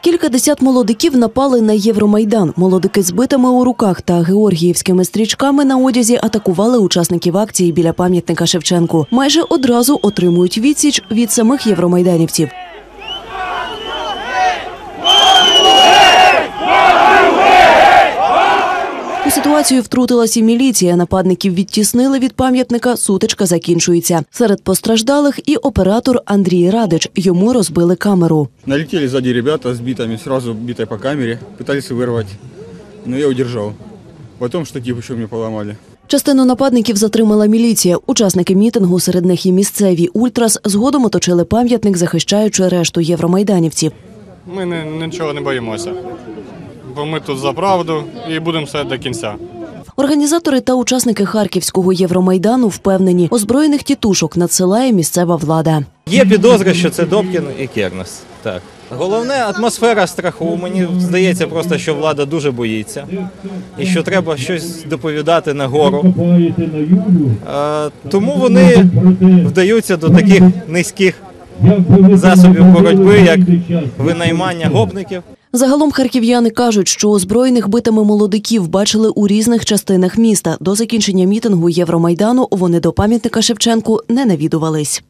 Кілька десят молодиків напали на Євромайдан. Молодики з битами у руках та георгіївськими стрічками на одязі атакували учасників акції біля пам'ятника Шевченку. Майже одразу отримують відсіч від самих євромайданівців. Ситуацію втрутилась і міліція. Нападників відтіснили від пам'ятника. Сутичка закінчується. Серед постраждалих і оператор Андрій Радич. Йому розбили камеру. Налетели сзади ребята с битами, сразу битой по камере, пытались вырвать, но я удержал. Потом штатив еще мне поломали. Частину нападників затримала міліція. Учасники мітингу, серед них і місцеві ультрас, згодом оточили пам'ятник, захищаючи решту євромайданівців. Ми не, нічого не боїмося. Бо ми тут за правду і будемо стояти до кінця. Організатори та учасники харківського євромайдану впевнені, озброєних тітушок надсилає місцева влада. Є підозри, що це Добкін і Кернес. Так. Головне атмосфера страху. Мені здається просто, що влада дуже боїться і що треба щось доповідати нагору. Е, тому вони вдаються до таких низьких засобів боротьби, як винаймання гопників. Загалом харків'яни кажуть, що озброєних битами молодиків бачили у різних частинах міста. До закінчення мітингу Євромайдану вони до пам'ятника Шевченку не навідувались.